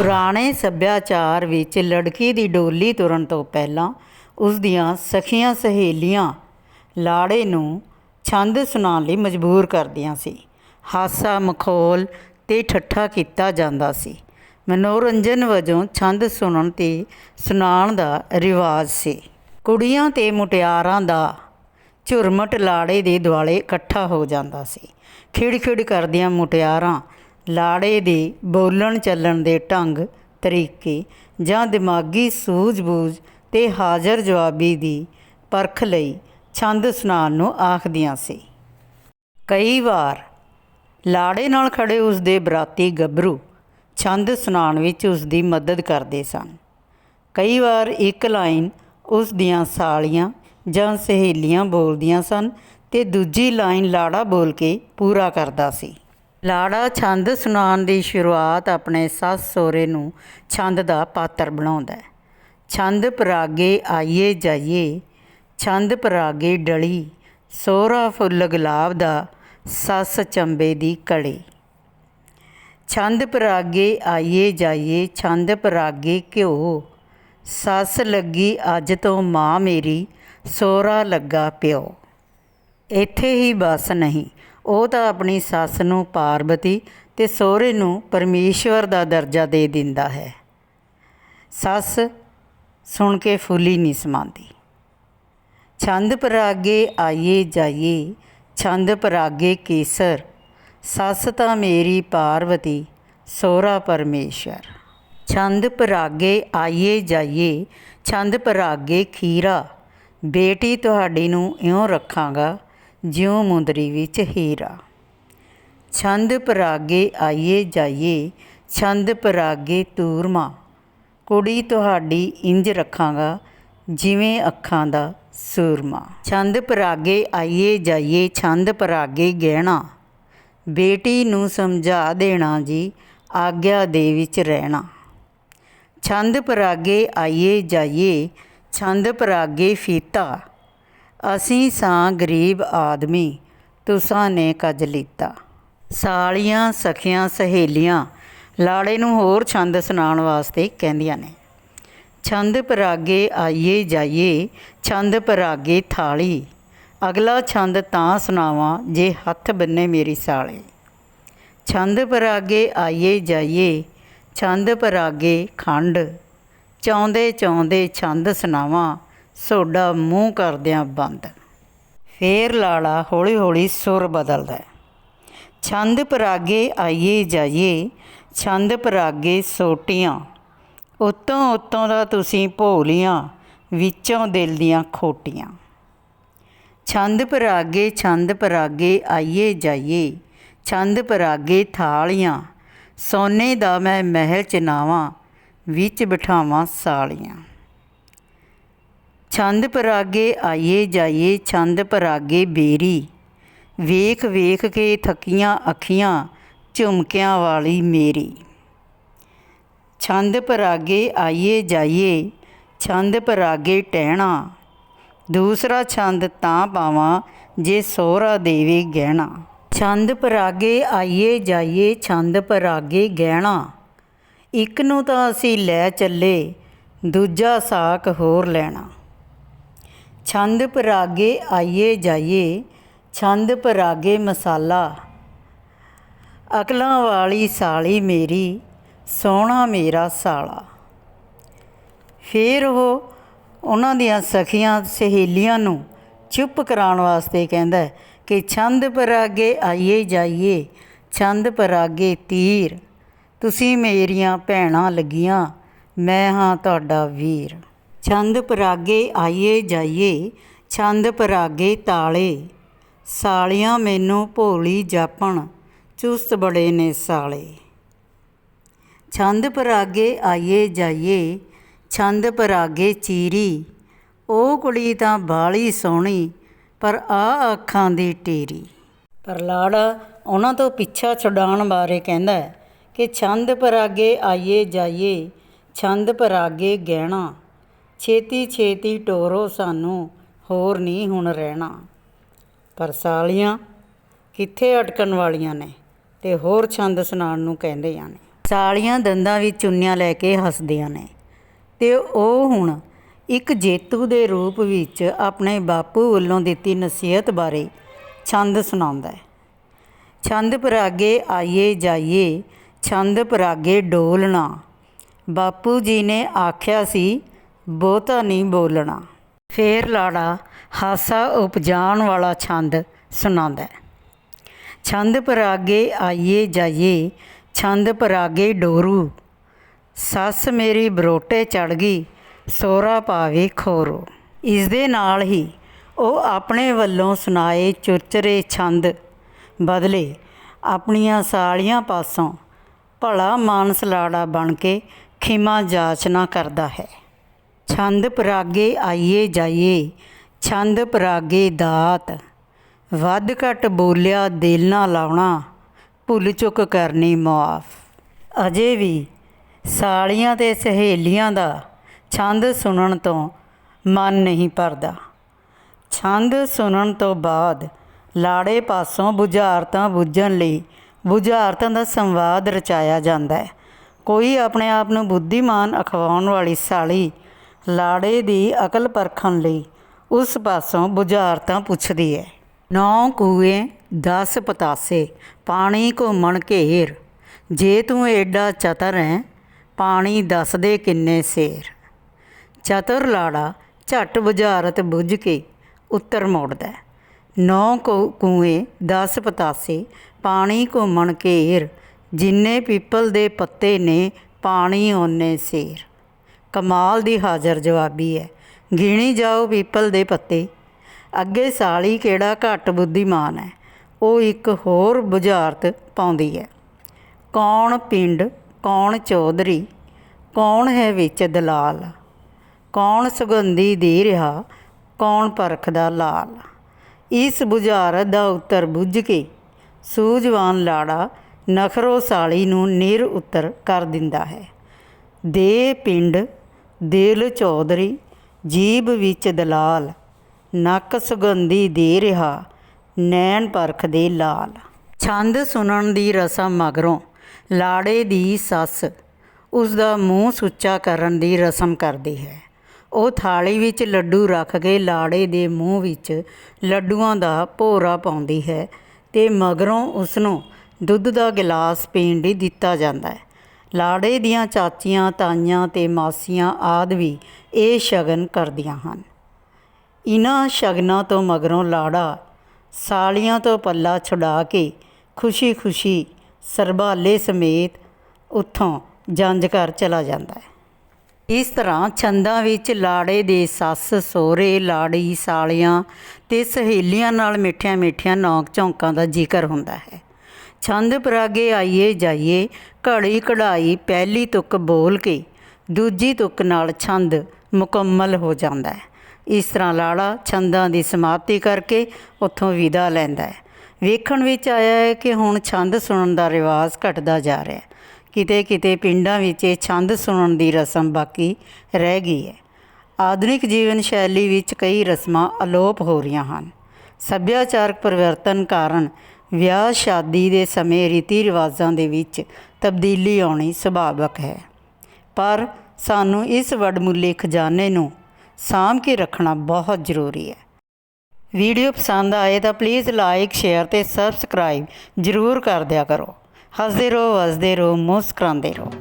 ਪੁਰਾਣੇ ਸੱਭਿਆਚਾਰ ਵਿੱਚ ਲੜਕੀ ਦੀ ਡੋਲੀ ਤੁਰਨ ਤੋਂ ਪਹਿਲਾਂ ਉਸ ਦੀਆਂ ਸਖੀਆਂ ਸਹੇਲੀਆਂ ਲਾੜੇ ਨੂੰ ਛੰਦ ਸੁਣਾਉਣ ਲਈ ਮਜਬੂਰ ਕਰਦੀਆਂ ਸੀ। ਹਾਸਾ, ਮਖੌਲ ਤੇ ਠੱਠਾ ਕੀਤਾ ਜਾਂਦਾ ਸੀ। ਮਨੋਰੰਜਨ ਵਜੋਂ ਛੰਦ ਸੁਣਨ ਤੇ ਸੁਣਾਉਣ ਦਾ ਰਿਵਾਜ ਸੀ। ਕੁੜੀਆਂ ਤੇ ਮੁਟਿਆਰਾਂ ਦਾ ਝੁਰਮਟ ਲਾੜੇ ਦੇ ਦੁਆਲੇ ਇਕੱਠਾ ਹੋ ਜਾਂਦਾ ਸੀ। ਖਿੜ-ਖਿੜ ਕਰਦੀਆਂ ਮੁਟਿਆਰਾਂ ਲਾੜੇ ਦੇ ਬੋਲਣ ਚੱਲਣ ਦੇ ਢੰਗ, ਤਰੀਕੇ ਜਾਂ ਦਿਮਾਗੀ ਸੂਝ-ਬੂਝ ਤੇ ਹਾਜ਼ਰ ਜਵਾਬੀ ਦੀ ਪਰਖ ਲਈ ਛੰਦ ਸੁਣਾਉਣ ਨੂੰ ਆਖਦੀਆਂ ਸੀ। ਕਈ ਵਾਰ ਲਾੜੇ ਨਾਲ ਖੜੇ ਉਸ ਦੇ ਬਰਾਤੀ ਗੱਭਰੂ ਛੰਦ ਸੁਣਾਉਣ ਵਿੱਚ ਉਸ ਦੀ ਮਦਦ ਕਰਦੇ ਸਨ। ਕਈ ਵਾਰ ਇੱਕ ਲਾਈਨ ਉਸ ਦੀਆਂ ਸਾਲੀਆਂ ਜਾਂ ਸਹੇਲੀਆਂ ਬੋਲਦੀਆਂ ਸਨ ਤੇ ਦੂਜੀ ਲਾਈਨ ਲਾੜਾ ਬੋਲ ਕੇ ਪੂਰਾ ਕਰਦਾ ਸੀ। ਲਾੜਾ ਛੰਦ ਸੁਣਾਉਣ ਦੀ ਸ਼ੁਰੂਆਤ ਆਪਣੇ ਸੱਸ ਸਹੁਰੇ ਨੂੰ ਛੰਦ ਦਾ ਪਾਤਰ ਬਣਾਉਂਦਾ ਹੈ। ਛੰਦ ਪਰਾਗੇ ਆਈਏ ਜਾਈਏ, ਛੰਦ ਪਰਾਗੇ ਡਲੀ, ਸੋਹਰਾ ਫੁੱਲ ਗੁਲਾਬ ਦਾ ਸੱਸ ਚੰਬੇ ਦੀ ਕੜੀ। ਛੰਦ ਪਰਾਗੇ ਆਈਏ ਜਾਈਏ, ਛੰਦ ਪਰਾਗੇ ਘਿਓ, ਸੱਸ ਲੱਗੀ ਅੱਜ ਤੋਂ ਮਾਂ ਮੇਰੀ, ਸੋਹਰਾ ਲੱਗਾ ਪਿਓ। ਇੱਥੇ ਹੀ ਬਸ ਨਹੀਂ ਉਹ ਤਾਂ ਆਪਣੀ ਸੱਸ ਨੂੰ ਪਾਰਵਤੀ ਤੇ ਸਹੁਰੇ ਨੂੰ ਪਰਮੇਸ਼ਵਰ ਦਾ ਦਰਜਾ ਦੇ ਦਿੰਦਾ ਹੈ। ਸੱਸ ਸੁਣ ਕੇ ਫੁੱਲੀ ਨਹੀਂ ਸਮਾਉਂਦੀ ਛੰਦ ਪਰਾਗੇ ਆਈਏ ਜਾਈਏ, ਛੰਦ ਪਰਾਗੇ ਕੇਸਰ, ਸੱਸ ਤਾਂ ਮੇਰੀ ਪਾਰਵਤੀ ਸੋਹਰਾ ਪਰਮੇਸ਼ਰ ਛੰਦ ਪਰਾਗੇ ਆਈਏ ਜਾਈਏ, ਛੰਦ ਪਰਾਗੇ ਖੀਰਾ, ਬੇਟੀ ਤੁਹਾਡੀ ਨੂੰ ਇਉਂ ਰੱਖਾਂਗਾ ਜਿਉਂ ਮੁੰਦਰੀ ਵਿੱਚ ਹੀਰਾ। ਛੰਦ ਪਰਾਗੇ ਆਈਏ ਜਾਈਏ, ਛੰਦ ਪਰਾਗੇ ਤੂਰਮਾ ਕੁੜੀ ਤੁਹਾਡੀ ਇੰਜ ਰੱਖਾਂਗਾ, ਜਿਵੇਂ ਅੱਖਾਂ ਦਾ ਸੂਰਮਾ। ਛੰਦ ਪਰਾਗੇ ਆਈਏ ਜਾਈਏ, ਛੰਦ ਪਰਾਗੇ ਗਹਿਣਾ। ਬੇਟੀ ਨੂੰ ਸਮਝਾ ਦੇਣਾ ਜੀ, ਆਗਿਆ ਦੇ ਵਿੱਚ ਰਹਿਣਾ। ਛੰਦ ਪਰਾਗੇ ਆਈਏ ਜਾਈਏ, ਛੰਦ ਪਰਾਗੇ ਫੀਤਾ। ਅਸੀਂ ਸਾਂ ਗਰੀਬ ਆਦਮੀ, ਤੁਸਾਂ ਨੇ ਕੱਜ ਲੀਤਾ। ਸਾਲੀਆਂ ਸਖੀਆਂ ਸਹੇਲੀਆਂ, ਲਾੜੇ ਨੂੰ ਹੋਰ ਛੰਦ ਸੁਣਾਉਣ ਵਾਸਤੇ ਕਹਿੰਦੀਆਂ ਨੇ। ਛੰਦ ਪਰਾਗੇ ਆਈਏ ਜਾਈਏ, ਛੰਦ ਪਰਾਗੇ ਥਾਲੀ। ਅਗਲਾ ਛੰਦ ਤਾਂ ਸੁਣਾਵਾਂ ਜੇ ਹੱਥ ਬੰਨੇ ਮੇਰੀ ਸਾਲੇ। ਛੰਦ ਪਰਾਗੇ ਆਈਏ ਜਾਈਏ, ਛੰਦ ਪਰਾਗੇ ਖੰਡ। ਚਾਉਂਦੇ ਚਾਉਂਦੇ ਛੰਦ ਸੁਣਾਵਾਂ ਸੋਡਾ ਮੂੰਹ ਕਰਦਿਆਂ ਬੰਦ। ਫੇਰ ਲਾਲਾ ਹੌਲੀ ਹੌਲੀ ਸੁਰ ਬਦਲਦਾ ਛੰਦ ਪਰਾਗੇ ਆਈਏ ਜਾਈਏ, ਛੰਦ ਪਰਾਗੇ ਸੋਟੀਆਂ। ਉਤੋਂ ਉਤੋਂ ਦਾ ਤੁਸੀਂ ਭੋਲੀਆਂ, ਵਿੱਚੋਂ ਦਿਲ ਦੀਆਂ ਖੋਟੀਆਂ। ਛੰਦ ਪਰਾਗੇ ਛੰਦ ਪਰਾਗੇ ਆਈਏ ਜਾਈਏ, ਛੰਦ ਪਰਾਗੇ ਥਾਲੀਆਂ। ਸੋਨੇ ਦਾ ਮੈਂ ਮਹਿਲ ਚਨਾਵਾਂ ਵਿੱਚ ਬਿਠਾਵਾਂ ਸਾਲੀਆਂ। ਛੰਦ ਪਰਾਗੇ ਆਈਏ ਜਾਈਏ, ਛੰਦ ਪਰਾਗੇ ਬੇਰੀ। ਵੇਖ ਵੇਖ ਕੇ ਥਕੀਆਂ ਅੱਖੀਆਂ, ਝੁਮਕਿਆਂ ਵਾਲੀ ਮੇਰੀ। ਛੰਦ ਪਰਾਗੇ ਆਈਏ ਜਾਈਏ, ਛੰਦ ਪਰਾਗੇ ਟਹਿਣਾ। ਦੂਸਰਾ ਛੰਦ ਤਾਂ ਪਾਵਾਂ, ਜੇ ਸੋਹਰਾ ਦੇਵੇ ਗਹਿਣਾ। ਛੰਦ ਪਰਾਗੇ ਆਈਏ ਜਾਈਏ, ਛੰਦ ਪਰਾਗੇ ਗਹਿਣਾ। ਇੱਕ ਨੂੰ ਤਾਂ ਅਸੀਂ ਲੈ ਚੱਲੇ, ਦੂਜਾ ਸਾਕ ਹੋਰ ਲੈਣਾ। ਛੰਦ ਪਰਾਗੇ ਆਈਏ ਜਾਈਏ, ਛੰਦ ਪਰਾਗੇ ਮਸਾਲਾ। ਅਕਲਾਂ ਵਾਲੀ ਸਾਲੀ ਮੇਰੀ, ਸੋਹਣਾ ਮੇਰਾ ਸਾਲਾ। ਫਿਰ ਉਹ ਉਹਨਾਂ ਦੀਆਂ ਸਖੀਆਂ ਸਹੇਲੀਆਂ ਨੂੰ ਚੁੱਪ ਕਰਾਉਣ ਵਾਸਤੇ ਕਹਿੰਦਾ ਕਿ ਛੰਦ ਪਰਾਗੇ ਆਈਏ ਜਾਈਏ, ਛੰਦ ਪਰਾਗੇ ਤੀਰ। ਤੁਸੀਂ ਮੇਰੀਆਂ ਭੈਣਾਂ ਲੱਗੀਆਂ, ਮੈਂ ਹਾਂ ਤੁਹਾਡਾ ਵੀਰ। ਛੰਦ ਪਰਾਗੇ ਆਈਏ ਜਾਈਏ, ਛੰਦ ਪਰਾਗੇ ਤਾਲੇ। ਸਾਲੀਆਂ ਮੈਨੂੰ ਭੋਲੀ ਜਾਪਣ, ਚੁਸਤ ਬੜੇ ਨੇ ਸਾਲੇ। ਛੰਦ ਪਰਾਗੇ ਆਈਏ ਜਾਈਏ, ਛੰਦ ਪਰਾਗੇ ਚੀਰੀ। ਉਹ ਕੁੜੀ ਤਾਂ ਬਾਲੀ ਸੋਹਣੀ, ਪਰ ਆ ਅੱਖਾਂ ਦੀ ਟੇਰੀ ਪਰ ਲਾੜਾ ਉਹਨਾਂ ਤੋਂ ਪਿੱਛਾ ਛਡਾਉਣ ਬਾਰੇ ਕਹਿੰਦਾ ਹੈ ਕਿ ਛੰਦ ਪਰਾਗੇ ਆਈਏ ਜਾਈਏ, ਛੰਦ ਪਰਾਗੇ ਗਹਿਣਾ। ਛੇਤੀ ਛੇਤੀ ਟੋਰੋ ਸਾਨੂੰ, ਹੋਰ ਨਹੀਂ ਹੁਣ ਰਹਿਣਾ। ਪਰ ਸਾਲੀਆਂ, ਕਿੱਥੇ ਅਟਕਣ ਵਾਲੀਆਂ ਨੇ? ਤੇ ਹੋਰ ਛੰਦ ਸੁਣਾਉਣ ਨੂੰ ਕਹਿੰਦੇ ਆ ਨੇ। ਸਾਲੀਆਂ ਦੰਦਾਂ ਵਿੱਚ ਚੁੰਨੀਆਂ ਲੈ ਕੇ ਹੱਸਦੀਆਂ ਨੇ। ਤੇ ਉਹ ਹੁਣ ਇੱਕ ਜੇਤੂ ਦੇ ਰੂਪ ਵਿੱਚ ਆਪਣੇ ਬਾਪੂ ਵੱਲੋਂ ਦਿੱਤੀ ਨਸੀਹਤ ਬਾਰੇ ਛੰਦ ਸੁਣਾਉਂਦਾ ਹੈ। ਛੰਦ ਪਰਾਗੇ ਆਈਏ ਜਾਈਏ, ਛੰਦ ਪਰਾਗੇ ਡੋਲਣਾ। ਬਾਪੂ ਜੀ ਨੇ ਆਖਿਆ ਸੀ ਬਹੁਤਾ ਨਹੀਂ ਬੋਲਣਾ। ਫੇਰ ਲਾੜਾ ਹਾਸਾ ਉਪਜਾਣ ਵਾਲਾ ਛੰਦ ਸੁਣਾਉਂਦਾ ਛੰਦ ਪਰਾਗੇ ਆਈਏ ਜਾਈਏ, ਛੰਦ ਪਰਾਗੇ ਡੋਰੂ। ਸੱਸ ਮੇਰੀ ਬਰੋਟੇ ਚੜ ਗਈ, ਸੋਹਰਾ ਪਾਵੇ ਖੋਰੋ। ਇਸ ਦੇ ਨਾਲ ਹੀ ਉਹ ਆਪਣੇ ਵੱਲੋਂ ਸੁਣਾਏ ਚੁਰਚਰੇ ਛੰਦ ਬਦਲੇ ਆਪਣੀਆਂ ਸਾਲੀਆਂ ਪਾਸੋਂ ਭਲਾ ਮਾਨਸ ਲਾੜਾ ਬਣ ਕੇ ਖਿਮਾ ਜਾਚਨਾ ਕਰਦਾ ਹੈ। ਛੰਦ ਪਰਾਗੇ ਆਈਏ ਜਾਈਏ, ਛੰਦ ਪਰਾਗੇ ਦਾਤ। ਵੱਧ ਘਟ ਬੋਲਿਆ ਦਿਲ ਨਾ ਲਾਉਣਾ, ਭੁੱਲ ਚੁੱਕ ਕਰਨੀ ਮਾਫ ਅਜੇ ਵੀ ਸਾਲੀਆਂ ਤੇ ਸਹੇਲੀਆਂ ਦਾ ਛੰਦ ਸੁਣਨ ਤੋਂ ਮਨ ਨਹੀਂ ਭਰਦਾ। ਛੰਦ ਸੁਣਨ ਤੋਂ ਬਾਅਦ ਲਾੜੇ ਪਾਸੋਂ ਬੁਝਾਰਤਾਂ ਬੁੱਝਣ ਲਈ ਬੁਝਾਰਤਾਂ ਦਾ ਸੰਵਾਦ ਰਚਾਇਆ ਜਾਂਦਾ ਹੈ। ਕੋਈ ਆਪਣੇ ਆਪ ਨੂੰ ਬੁੱਧੀਮਾਨ ਅਖਵਾਉਣ ਵਾਲੀ ਸਾਲੀ ਲਾੜੇ ਦੀ ਅਕਲ ਪਰਖਣ ਲਈ ਉਸ ਪਾਸੋਂ ਬੁਝਾਰਤਾਂ ਪੁੱਛਦੀ ਹੈ ਨੌ ਕੂਏ 10 ਪਤਾਸੇ, ਪਾਣੀ ਘੁੰਮਣ ਘੇਰ। ਜੇ ਤੂੰ ਏਡਾ ਚਤਰ ਹੈ ਪਾਣੀ ਦੱਸ ਦੇ ਕਿੰਨੇ ਸੇਰ। ਚਤਰ ਲਾੜਾ ਝੱਟ ਬੁਝਾਰਤ ਬੁੱਝ ਕੇ ਉੱਤਰ ਮੋੜਦਾ ਹੈ। ਨੌ ਕੂਏ 10 ਪਤਾਸੇ, ਪਾਣੀ ਘੁੰਮਣ ਘੇਰ। ਜਿੰਨੇ ਪੀਪਲ ਦੇ ਪੱਤੇ ਨੇ, ਪਾਣੀ ਓਨੇ ਸੇਰ। ਕਮਾਲ ਦੀ ਹਾਜ਼ਰ ਜਵਾਬੀ ਹੈ ਗਿਣੀ ਜਾਓ ਪੀਪਲ ਦੇ ਪੱਤੇ। ਅੱਗੇ ਸਾਲੀ ਕਿਹੜਾ ਘੱਟ ਬੁੱਧੀਮਾਨ ਹੈ ਉਹ ਇੱਕ ਹੋਰ ਬੁਝਾਰਤ ਪਾਉਂਦੀ ਹੈ ਕੌਣ ਪਿੰਡ, ਕੌਣ ਚੌਧਰੀ, ਕੌਣ ਹੈ ਵਿੱਚ ਦਲਾਲ, ਕੌਣ ਸੁਗੰਧੀ ਦੇ ਰਿਹਾ ਕੌਣ ਪਰਖਦਾ ਲਾਲ। ਇਸ ਬੁਝਾਰਤ ਦਾ ਉੱਤਰ ਬੁੱਝ ਕੇ ਸੂਝਵਾਨ ਲਾੜਾ ਨਖਰੋ ਸਾਲੀ ਨੂੰ ਨਿਰ ਉੱਤਰ ਕਰ ਦਿੰਦਾ ਹੈ। ਦੇ ਪਿੰਡ ਦਿਲ ਚੌਧਰੀ, ਜੀਬ ਵਿੱਚ ਦਲਾਲ, ਨੱਕ ਸੁਗੰਧੀ ਦੇ ਰਿਹਾ, ਨੈਣ ਪਰਖਦੇ ਲਾਲ। ਛੰਦ ਸੁਣਨ ਦੀ ਰਸਮ ਮਗਰੋਂ ਲਾੜੇ ਦੀ ਸੱਸ ਉਸ ਦਾ ਮੂੰਹ ਸੁੱਚਾ ਕਰਨ ਦੀ ਰਸਮ ਕਰਦੀ ਹੈ। ਉਹ ਥਾਲੀ ਵਿੱਚ ਲੱਡੂ ਰੱਖ ਕੇ ਲਾੜੇ ਦੇ ਮੂੰਹ ਵਿੱਚ ਲੱਡੂਆਂ ਦਾ ਭੋਰਾ ਪਾਉਂਦੀ ਹੈ ਤੇ ਮਗਰੋਂ ਉਸ ਨੂੰ ਦੁੱਧ ਦਾ ਗਿਲਾਸ ਪੀਣ ਲਈ ਦਿੱਤਾ ਜਾਂਦਾ ਹੈ। ਲਾੜੇ ਦੀਆਂ ਚਾਚੀਆਂ, ਤਾਈਆਂ ਤੇ ਮਾਸੀਆਂ ਆਦਿ ਵੀ ਇਹ ਸ਼ਗਨ ਕਰਦੀਆਂ ਹਨ। ਇਨ੍ਹਾਂ ਸ਼ਗਨਾਂ ਤੋਂ ਮਗਰੋਂ ਲਾੜਾ ਸਾਲੀਆਂ ਤੋਂ ਪੱਲਾ ਛੁਡਾ ਕੇ ਖੁਸ਼ੀ-ਖੁਸ਼ੀ ਸਰਬਾਲੇ ਸਮੇਤ ਉੱਥੋਂ ਜੰਝ ਘਰ ਚਲਾ ਜਾਂਦਾ ਹੈ। ਇਸ ਤਰ੍ਹਾਂ ਛੰਦਾਂ ਵਿੱਚ ਲਾੜੇ ਦੇ ਸੱਸ, ਸਹੁਰੇ, ਲਾੜੀ, ਸਾਲੀਆਂ ਤੇ ਸਹੇਲੀਆਂ ਨਾਲ ਮਿੱਠੀਆਂ ਮਿੱਠੀਆਂ ਨੌਕ ਝੌਂਕਾਂ ਦਾ ਜ਼ਿਕਰ ਹੁੰਦਾ ਹੈ। ਛੰਦ ਪਰਾਗੇ ਆਈਏ ਜਾਈਏ, ਘੜੀ ਕਢਾਈ ਪਹਿਲੀ ਤੁਕ ਬੋਲ ਕੇ, ਦੂਜੀ ਤੁਕ ਨਾਲ ਛੰਦ ਮੁਕੰਮਲ ਹੋ ਜਾਂਦਾ ਹੈ। ਇਸ ਤਰ੍ਹਾਂ ਲਾੜਾ ਛੰਦਾਂ ਦੀ ਸਮਾਪਤੀ ਕਰਕੇ ਉੱਥੋਂ ਵਿਦਾ ਲੈਂਦਾ ਹੈ। ਵੇਖਣ ਵਿੱਚ ਆਇਆ ਹੈ ਕਿ ਹੁਣ ਛੰਦ ਸੁਣਨ ਦਾ ਰਿਵਾਜ ਘਟਦਾ ਜਾ ਰਿਹਾ ਹੈ। ਕਿਤੇ ਕਿਤੇ ਪਿੰਡਾਂ ਵਿੱਚ ਇਹ ਛੰਦ ਸੁਣਨ ਦੀ ਰਸਮ ਬਾਕੀ ਰਹਿ ਗਈ ਹੈ। ਆਧੁਨਿਕ ਜੀਵਨ ਸ਼ੈਲੀ ਵਿੱਚ ਕਈ ਰਸਮਾਂ ਅਲੋਪ ਹੋ ਰਹੀਆਂ ਹਨ। ਸੱਭਿਆਚਾਰਕ ਪਰਿਵਰਤਨ ਕਾਰਨ ਵਿਆਹ ਸ਼ਾਦੀ ਦੇ ਸਮੇਂ ਰੀਤੀ ਰਿਵਾਜ਼ਾਂ ਦੇ ਵਿੱਚ ਤਬਦੀਲੀ ਆਉਣੀ ਸੁਭਾਵਕ ਹੈ। ਪਰ ਸਾਨੂੰ ਇਸ ਵਡਮੁੱਲੇ ਖਜ਼ਾਨੇ ਨੂੰ ਸਾਂਭ ਕੇ ਰੱਖਣਾ ਬਹੁਤ ਜ਼ਰੂਰੀ ਹੈ। ਵੀਡੀਓ ਪਸੰਦ ਆਏ ਤਾਂ ਪਲੀਜ਼ ਲਾਈਕ, ਸ਼ੇਅਰ ਤੇ ਸਬਸਕ੍ਰਾਈਬ ਜ਼ਰੂਰ ਕਰ ਦਿਆ ਕਰੋ। ਹੱਸਦੇ ਰਹੋ, ਵਸਦੇ ਰਹੋ, ਮੁਸਕਰਾਉਂਦੇ ਰਹੋ।